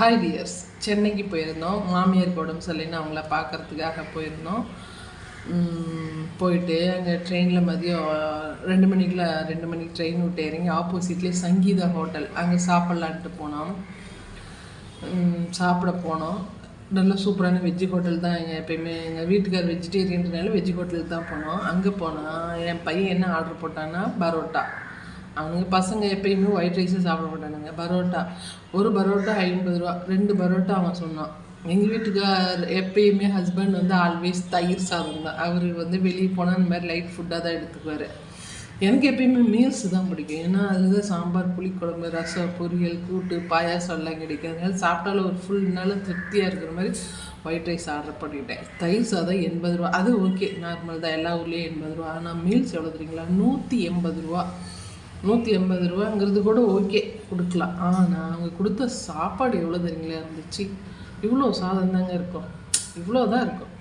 Hi tears சென்னைக்கு போயிருந்தோம். மாமியார் உடம்பு சரியில்லைன்னு அவங்கள பார்க்குறதுக்காக போயிருந்தோம். போயிட்டு அங்கே ட்ரெயினில் மதியம் ரெண்டு மணிக்குள்ள ரெண்டு மணிக்கு ட்ரெயின் விட்டு இறங்கி ஆப்போசிட்லேயே சங்கீதா ஹோட்டல் அங்கே சாப்பிட்லான்ட்டு போனோம். சாப்பிட போனோம். நல்ல சூப்பரான வெஜ்ஜு ஹோட்டல் தான். எங்கள் எப்பயுமே எங்கள் வீட்டுக்கார் வெஜிடேரியன்றனால வெஜ்ஜு ஹோட்டலுக்கு தான் போனோம். அங்கே போனால் என் பையன் என்ன ஆர்டர் போட்டான்னா பரோட்டா. அவனுங்க பசங்க எப்பயுமே ஒயிட் ரைஸே சாப்பிட மாட்டானுங்க. பரோட்டா. ஒரு பரோட்டா ஐம்பது ரூபா. ரெண்டு பரோட்டா அவன் சொன்னான். எங்கள் வீட்டுக்கார் எப்பயுமே ஹஸ்பண்ட் வந்து ஆல்வேஸ் தயிர் சாதம் தான். அவர் வந்து வெளியே போனால் இந்த மாதிரி லைட் ஃபுட்டாக தான் எடுத்துக்குவார். எனக்கு எப்பயுமே மீல்ஸ் தான் பிடிக்கும். ஏன்னா அதுதான் சாம்பார் புளிக்குழம்பு ரசம் பொரியல் கூட்டு பாயாசம் எல்லாம் கிடைக்கும். அதனால சாப்பிட்டாலும் ஒரு ஃபுல் நாள் திருப்தியாக இருக்கிற மாதிரி ஒயிட் ரைஸ் ஆர்டர் பண்ணிட்டேன். தயிர் சாதம் எண்பது ரூபா. அது ஓகே நார்மல் தான். எல்லா ஊர்லேயும் எண்பது ரூபா. ஆனால் மீல்ஸ் எவ்வளோ தெரியுங்களா? நூற்றி எண்பது ரூபா. நூற்றி எண்பது ரூபாங்கிறது கூட ஓகே கொடுக்கலாம். ஆனால் அவங்க கொடுத்த சாப்பாடு எவ்வளோ தெரியுங்களா? இருந்துச்சு. இவ்வளோ சாதம் தாங்க இருக்கும். இவ்வளோ தான் இருக்கும்.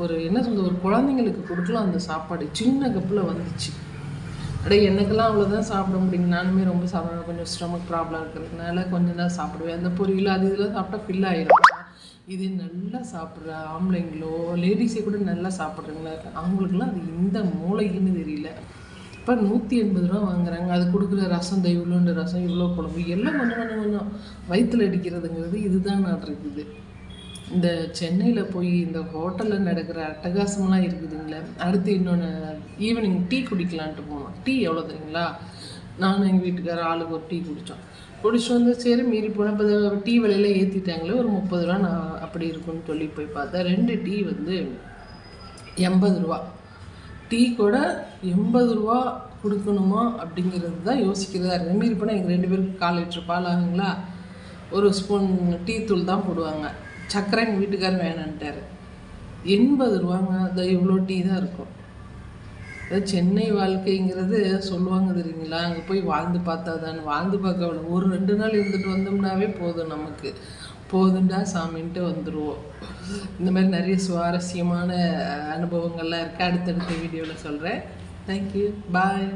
ஒரு என்ன சொல்கிறது ஒரு குழந்தைங்களுக்கு கொடுக்கலாம் அந்த சாப்பாடு. சின்ன கப்பில் வந்துச்சு. அடே எனக்கெல்லாம் அவ்வளோதான் சாப்பிட முடியும். நானுமே ரொம்ப சாப்பிட கொஞ்சம் ஸ்டமக் ப்ராப்ளம் இருக்கிறதுனால கொஞ்சம் தான் சாப்பிடுவேன். அந்த பொரியல் அது இதெல்லாம் சாப்பிட்டா ஃபில் ஆயிரும். இது நல்லா சாப்பிட்ற ஆம்பளைங்களோ லேடிஸே கூட நல்லா சாப்பிட்றவங்களா இருக்காங்க. அவங்களுக்குலாம் அது இந்த மூளைக்குன்னு தெரியல. இப்போ நூற்றி எண்பது ரூபா வாங்குறாங்க. அது கொடுக்குற ரசம் இந்த இவ்வளோண்டு ரசம் இவ்வளோ குழம்பு. எல்லாம் கொஞ்சம் கொஞ்சம் கொஞ்சம் வயிற்றுல அடிக்கிறதுங்கிறது இதுதான் நான் இருக்குது இந்த சென்னையில் போய் இந்த ஹோட்டலில் நடக்கிற அட்டகாசம்லாம் இருக்குதுங்களே. அடுத்து இன்னொன்று ஈவினிங் டீ குடிக்கலான்ட்டு போனோம். டீ எவ்வளோ தெரியுங்களா? நானும் எங்கள் வீட்டுக்கார ஆளுக்கு ஒரு டீ குடித்தோம் குடிச்சிட்டு வந்து சரி மீறி போனால் இப்போ டீ விலையில ஏற்றிட்டாங்களே ஒரு முப்பது ரூபா நான் அப்படி இருக்குன்னு சொல்லி போய் பார்த்தேன். ரெண்டு டீ வந்து எண்பது ரூபா. டீ கூட எண்பது ரூபா கொடுக்கணுமா அப்படிங்கிறது தான் யோசிக்கிறதா இருக்குது மீறி போனால் எங்கள் ரெண்டு பேருக்கு கால் லிட்டர் பால் ஆகுங்களா? ஒரு ஸ்பூன் டீ தூள் தான் போடுவாங்க. சக்கரை எங்கள் வீட்டுக்காரர் வேணான்ட்டார். எண்பது ரூபாங்க. அது இவ்வளோ டீ தான் இருக்கும். அதாவது சென்னை வாழ்க்கைங்கிறது சொல்லுவாங்க தெரியுங்களா? அங்கே போய் வாழ்ந்து பார்த்தா தான் வாழ்ந்து பார்க்க அவ்வளோ ஒரு ரெண்டு நாள் இருந்துட்டு வந்தோம்னாவே போதும் நமக்கு. போதுண்டா சாமின்ட்டு வந்துடுவோம் இந்த மாதிரி நிறைய சுவாரஸ்யமான அனுபவங்கள்லாம் இருக்குது அடுத்தடுத்த வீடியோவில் சொல்கிறேன் தேங்க்யூ பாய்